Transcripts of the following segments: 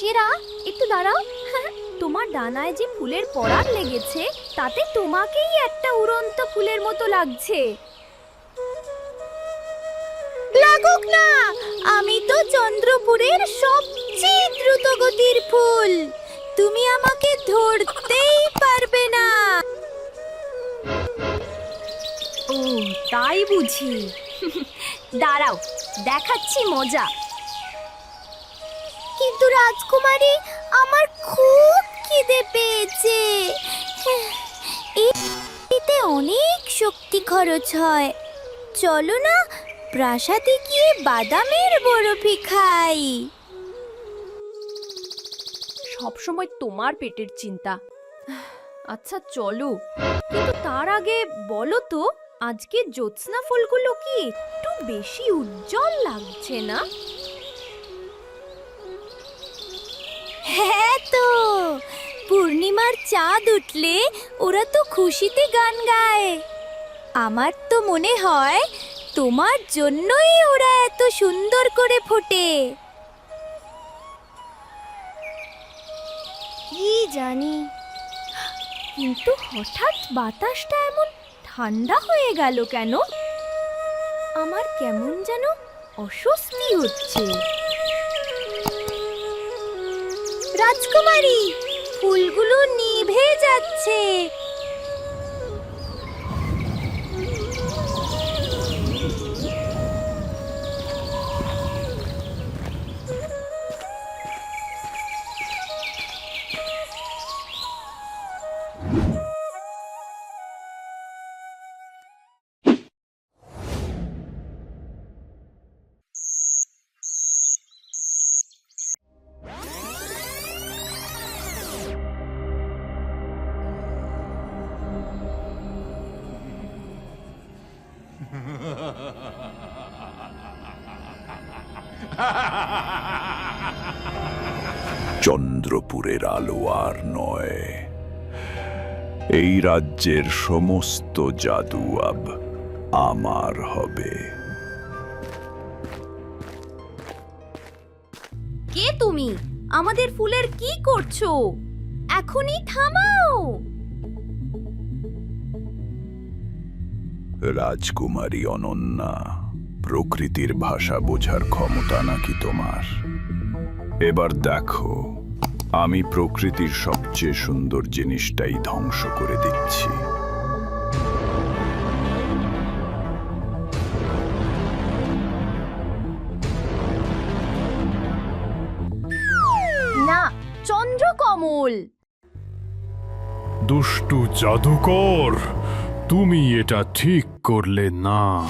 সেরা, একটু দাঁড়াও। তোমার ডানায় যে ফুলের পরাগ লেগেছে, তাতে তোমাকেই একটা উড়ন্ত ফুলের মতো লাগছে। লাগুক না, আমি তো চন্দ্রপুরের সবচেয়ে দ্রুতগতির ফুল। তুমি আমাকে ধরতেই পারবে না। ও, তাই বুঝি। দাঁড়াও, দেখাচ্ছি মজা। কিন্তু রাজকুমারী, আমার খুব খিদে পেয়েছে। এতে অনেক শক্তি খরচ হয়। চলো না, প্রাসাদে গিয়ে বাদামের বরফি খাই। সবসময় তোমার পেটের চিন্তা। আচ্ছা চলো। কিন্তু তার আগে বলো তো, আজকে জ্যোৎস্না ফুলগুলো কি একটু বেশি উজ্জ্বল লাগছে না? পূর্ণিমার চাঁদ উঠলে ওরা তো খুশিতে গান গায়। আমার তো মনে হয় তোমার জন্যই ওরা এত সুন্দর করে ফোটে। কি জানি। কিন্তু হঠাৎ বাতাসটা এমন ঠান্ডা হয়ে গেল কেন? আমার কেমন যেন অস্বস্তি হচ্ছে। রাজকুমারী! ফুলগুলো নিভে যাচ্ছে। চন্দ্রপুরের আলো আর নয়। এই রাজ্যের সমস্ত জাদু আব আমার হবে। কে তুমি? আমাদের ফুলের কি করছ? এখনই থামাও! রাজকুমারী অনন্যা প্রকৃতির ভাষা বোঝার ক্ষমতা নাকি তোমার? এবার দেখো আমি প্রকৃতির সবচেয়ে সুন্দর জিনিসটাই ধ্বংস করে দিচ্ছি। না চন্দ্রকমল। দুষ্টু জাদুকর তুমি এটা ঠিক করলে না।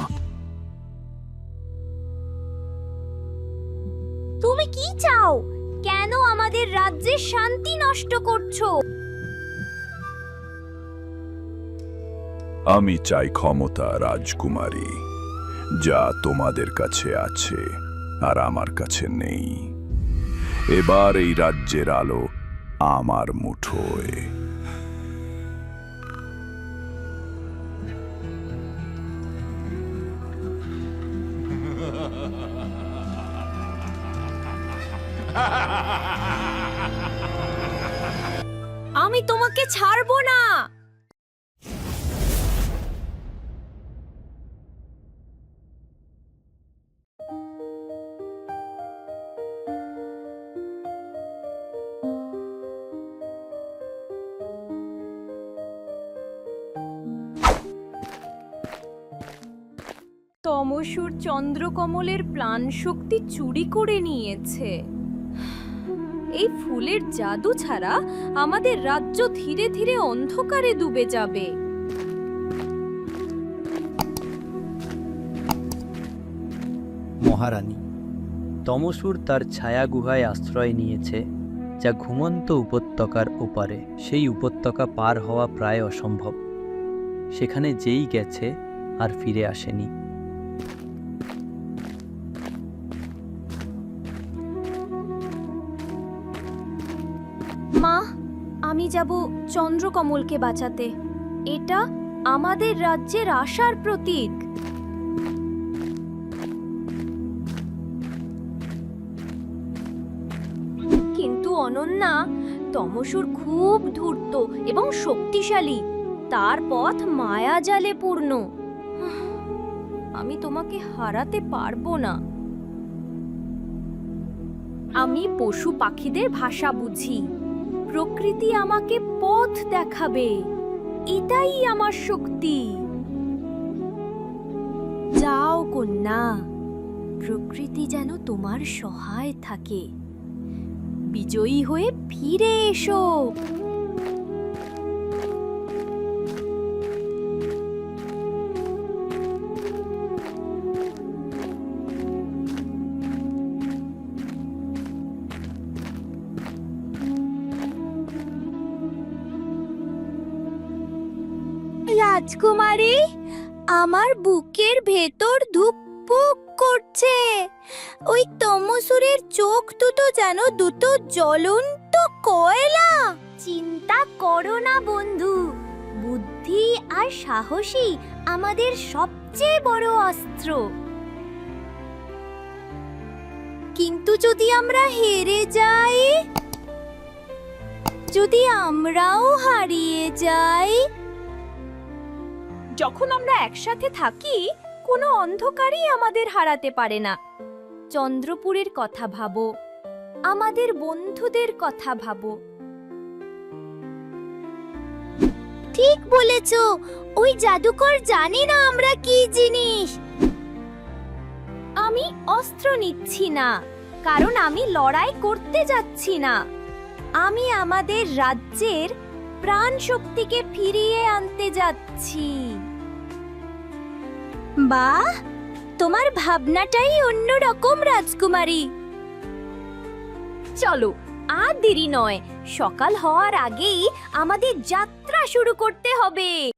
আমাদের রাজ্যে শান্তি নষ্ট করছ। আমি চাই ক্ষমতা, রাজকুমারী, যা তোমাদের কাছে আছে আর আমার কাছে নেই। এবার এই রাজ্যের আলো আমার মুঠোয়। আমি তোমাকে ছাড়বো না। তমসুর চন্দ্রকমলের প্রাণ শক্তি চুরি করে নিয়েছে। এই ফুলের জাদু ছাড়া আমাদের রাজ্য ধীরে ধীরে অন্ধকারে ডুবে যাবে। মহারানী, তমসুর তার ছায়া গুহায় আশ্রয় নিয়েছে, যা ঘুমন্ত উপত্যকার ওপারে। সেই উপত্যকা পার হওয়া প্রায় অসম্ভব। সেখানে যেই গেছে আর ফিরে আসেনি। যাব চন্দ্রকমলকে বাঁচাতে। এটা আমাদের রাজ্যের আশার প্রতীক। কিন্তু অনন্যা, তমসুর খুব ধূর্ত এবং শক্তিশালী। তার পথ মায়াজালে পূর্ণ। আমি তোমাকে হারাতে পারব না। আমি পশু পাখিদের ভাষা বুঝি। প্রকৃতি আমাকে পথ দেখাবে। এটাই আমার শক্তি। যাও কন্যা, প্রকৃতি যেন তোমার সহায় থাকে। বিজয়ী হয়ে ফিরে এসো। রাজকুমারী, আমার বুকের ভেতর ধুকপুক করছে। ওই তমসুরের চোখ দুটো যেন দুটো জ্বলন্ত কয়লা। চিন্তা করো না বন্ধু, বুদ্ধি আর সাহসী আমাদের সবচেয়ে বড় অস্ত্র। কিন্তু যদি আমরা হেরে যাই, যদি আমরাও হারিয়ে যাই যখন আমরা একসাথে থাকি, কোনো অন্ধকারই আমাদের হারাতে পারে না। চন্দ্রপুরের কথা ভাবো, আমাদের বন্ধুদের কথা ভাবো। ঠিক বলেছ, ওই জাদুকর জানি না আমরা কি জিনিস। আমি অস্ত্র নিচ্ছি না, কারণ আমি লড়াই করতে যাচ্ছি না। আমি আমাদের রাজ্যের প্রাণ শক্তিকে ফিরিয়ে আনতে যাচ্ছি। বাহ তোমার ভাবনাটাই অন্যরকম, রাজকুমারী। চলো, আর দেরি নয়। সকাল হওয়ার আগেই আমাদের যাত্রা শুরু করতে হবে।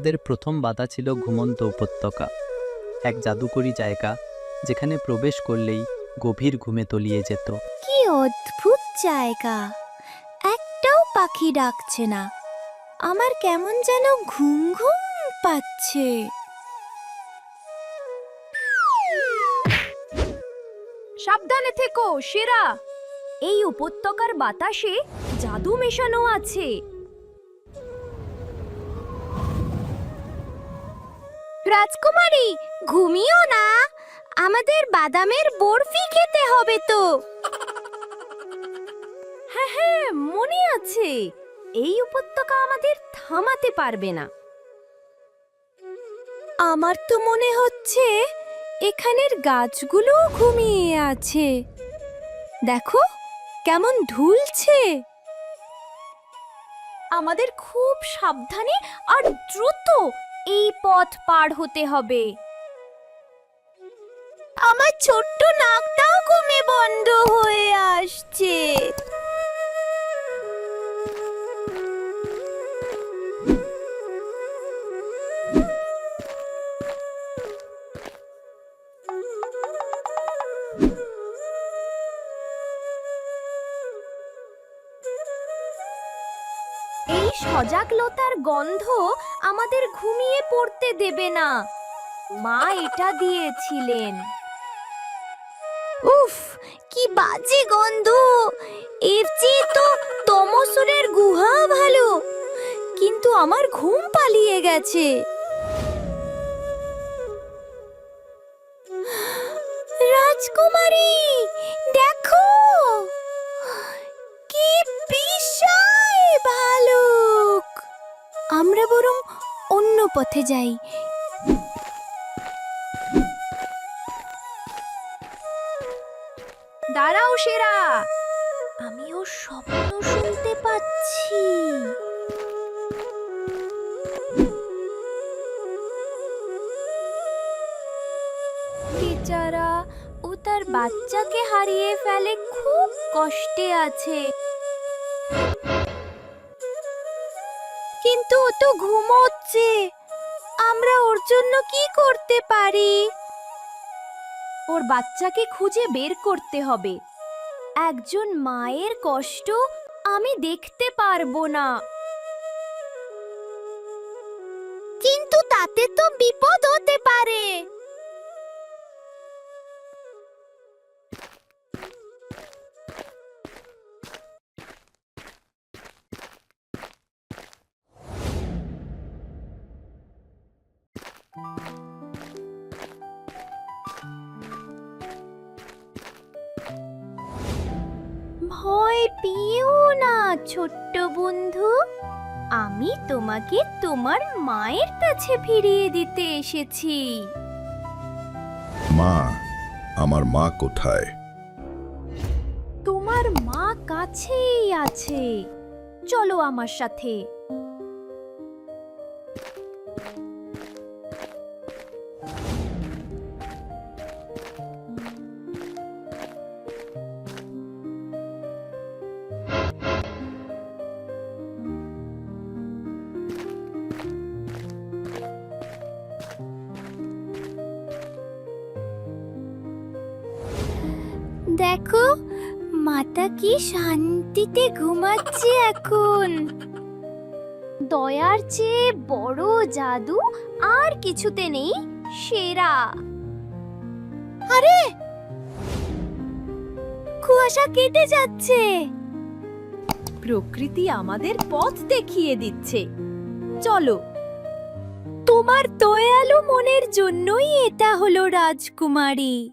তাদের প্রথম বাধা ছিল ঘুমন্ত উপত্যকা এক জাদুকরী জায়গা যেখানে প্রবেশ করলেই গভীর ঘুমে তলিয়ে যেত। কি অদ্ভুত জায়গা! একটাও পাখি ডাকছে না। আমার কেমন যেন ঘুম ঘুম পাচ্ছে। সাবধানে থেকো সেরা! এই উপত্যকার বাতাসে জাদু মেশানো আছে। রাজকুমারী ঘুমিও না। আমাদের বাদামের বরফি খেতে হবে তো। হ্যাঁ হ্যাঁ মনে আছে। এই উপত্যকা আমাদের থামাতে পারবে না। আমার তো মনে হচ্ছে এখানের গাছগুলো ঘুমিয়ে আছে। দেখো কেমন ঢুলছে আমাদের খুব সাবধানে আর দ্রুত এই পথ পার হতে হবে। আমার ছোট্ট নাকটাও কমে বন্ধ হয়ে আসছে। সজাগলতার গন্ধ আমাদের ঘুমিয়ে পড়তে দেবে না। মা এটা দিয়েছিলেন। উফ, কি বাজে গন্ধ। এর চেয়ে তো তমসুরের গুহা ভালো। কিন্তু আমার ঘুম পালিয়ে গেছে। রাজকুমারী, দেখো। কি বিশাল ভালুক। আমরা বরং অন্য পথে যাই। দাঁড়াও সেরা! আমিও স্বপ্ন শুনতে পাচ্ছি। বেচারা ও তার বাচ্চাকে হারিয়ে ফেলে খুব কষ্টে আছে। কিন্তু ও তো ঘুমোচ্ছে। আমরা ওর জন্য কি করতে পারি? ওর বাচ্চাকে খুঁজে বের করতে হবে। একজন মায়ের কষ্ট আমি দেখতে পারব না। কিন্তু তাতে তো বিপদ হতে পারে। ছোট্ট বন্ধু আমি তোমাকে তোমার মায়ের কাছে ফিরিয়ে দিতে এসেছি। মা আমার মা কোথায়? তোমার মা কাছেই আছে। চলো আমার সাথে। কি শান্তিতে ঘুমাচ্ছে এখন? দয়ার চেয়ে বড় জাদু আর কিছুতে নেই সেরা। আরে! কুয়াশা কেটে যাচ্ছে। প্রকৃতি আমাদের পথ দেখিয়ে দিচ্ছে। চলো। তোমার দয়ালু মনের জন্যই এটা হলো রাজকুমারী।